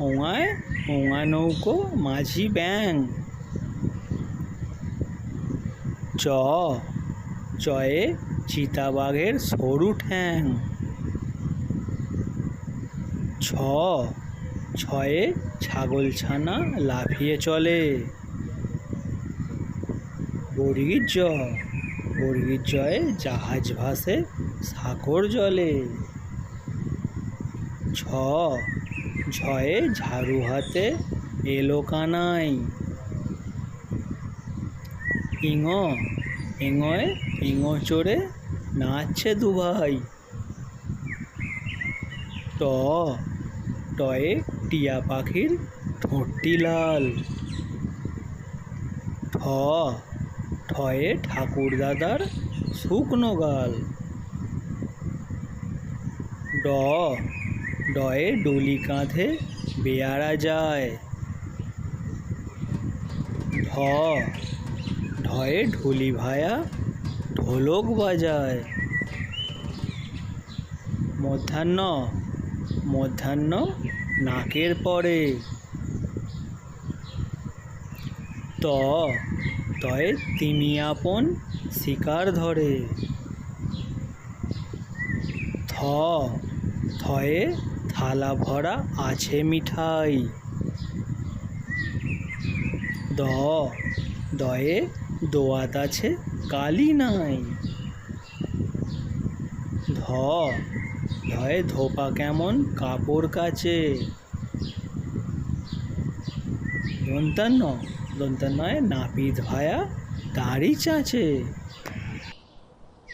উয়ায় উয়া নৌকো, মাঝি ব্যাং চ, চয়ে চিতাবাঘের সরু ঠ্যাং। ছ, ছয়ে ছাগলছানা লাফিয়ে চলে। বর্গীর জ, বর্গীর জয়ে জাহাজ ভাসে সাগর জলে। ছ ঝয়ে ঝাড়ু হাতে এলো কানাই। ইঙ, ইঙয়ে ইঙ চড়ে নাচছে দুভাই। ট, টয়ে টিয়া পাখির ঠোঁটটি লাল। ঠ ঠয়ে ঠাকুর দাদার শুকনো গাল। ড ডয়ে ডলি কাঁধে বেয়ারা যায়। ঢ, ঢয়ে ঢুলি ভায়া ঢোলক বাজায়। মধ্যাহ্ন মধ্যাহ্ন নাকের পরে। ত, তয়ে তিমি আপন শিকার ধরে। থ, থয়ে থালা ভরা আছে মিঠাই। দ, দয়ে দোয়াত আছে কালি নাই। ধ, ধয়ে ধোপা কেমন কাপড় কাচে। দন্তান্ন, দন্তান্নয় নাপিত ভায়া দাড়ি চাচে।